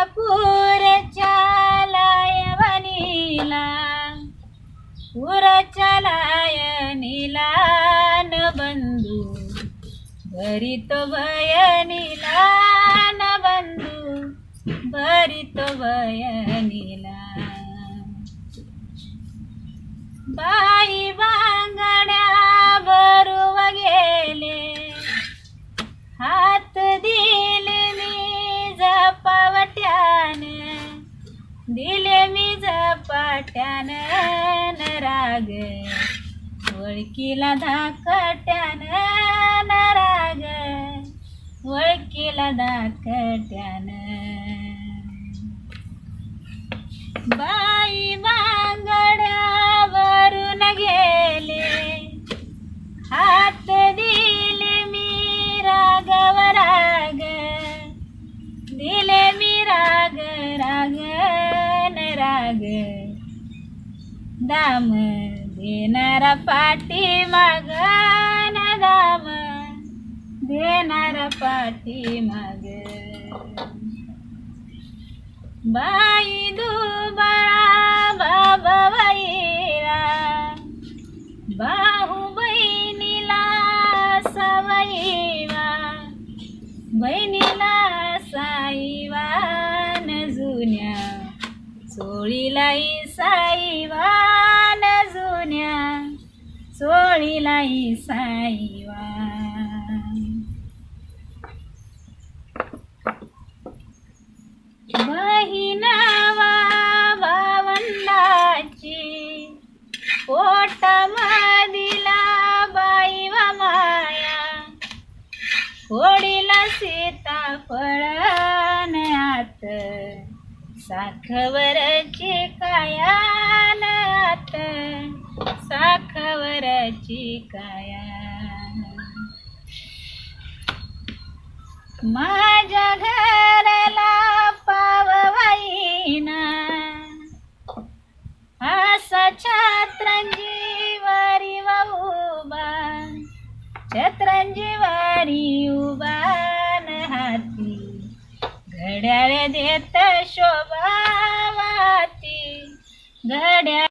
सोलापूरच्या लायवनीला पुरच्या लायनीला न बंधू भरित भयनीला न बंधू भरित भयनीला बा दिले मी झपाट्यान राग ओळखीला धाकट्यान राग ओळखीला धाकट्यान. बाई बांगड्यावरून दाम देणारा पाठी माग दाम देणारा पाठी माग. बाई दुबळा बाबा बाईला. बाहू बहिणीला सवयीवा. बहिणीला साईवा न जुन्या. सोळीलाई साईवा. लाई साईवा बहिणावा भावंडाची पोट मदिला बाई वा माया. होडीला सीताफळ न आत साखवरची काया आत साख साखवरची काया. माझ्या घराला पाववाईना असा छत्रंजी वारी उभा. छत्रंजी वारी उभा हाती घड्याळ देत शोभावाती घड्याळ